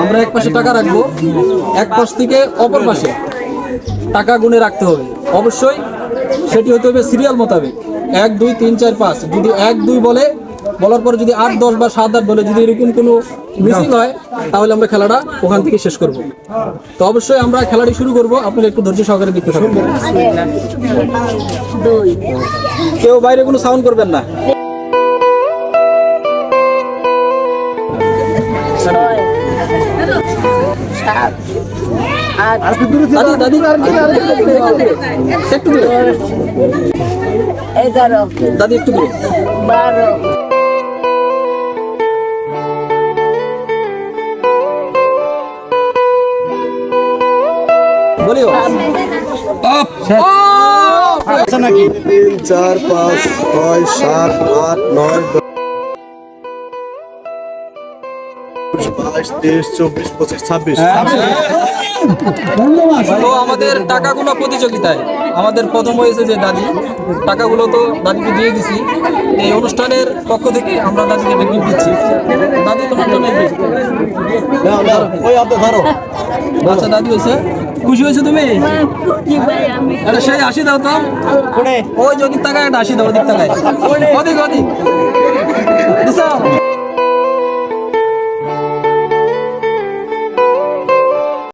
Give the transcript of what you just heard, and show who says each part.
Speaker 1: আমরা এক পাশে টাকা রাখব এক পাশ থেকে অপর পাশে। টাকা গুনে রাখতে হবে। অবশ্যই সেটি হতে হবে সিরিয়াল মোতাবেক। এক দুই তিন চার পাঁচ। যদি এক দুই বলে বলার পর যদি আট দশ বা সাত আট বলে যদি এরকম কোনো মিসিং হয় তাহলে আমরা খেলাটা ওখান থেকে শেষ করব। তো অবশ্যই আমরা খেলাটি শুরু করব। আপনারা একটু ধৈর্য সহকারে দেখতে
Speaker 2: দুই
Speaker 1: কেউ বাইরে কোনো সাউন্ড করবেন না? বলিও
Speaker 3: তিন চার পাঁচ ছয় সাত আট নয় বাইশ তেইশ চব্বিশ পঁচিশ ছাব্বিশ।
Speaker 1: তো আমাদের টাকাগুলো প্রতিযোগিতায়। আমাদের প্রথম হয়েছে যে দাদি। টাকাগুলো তো দাদিকে দিয়ে দিছি। এই অনুষ্ঠানের পক্ষ থেকে আমরা দাদিকে gift দিচ্ছি। দাদি তোমার জন্য
Speaker 3: ধরো।
Speaker 1: আচ্ছা দাদি হয়েছে। খুশি হয়েছে তুমি?
Speaker 2: ভাই
Speaker 1: সেই হাসি দাও তো। ওই যে ওদিক টাকায় একটা হাসি দাও ওদিক টাকায় ওদিক ওদিক।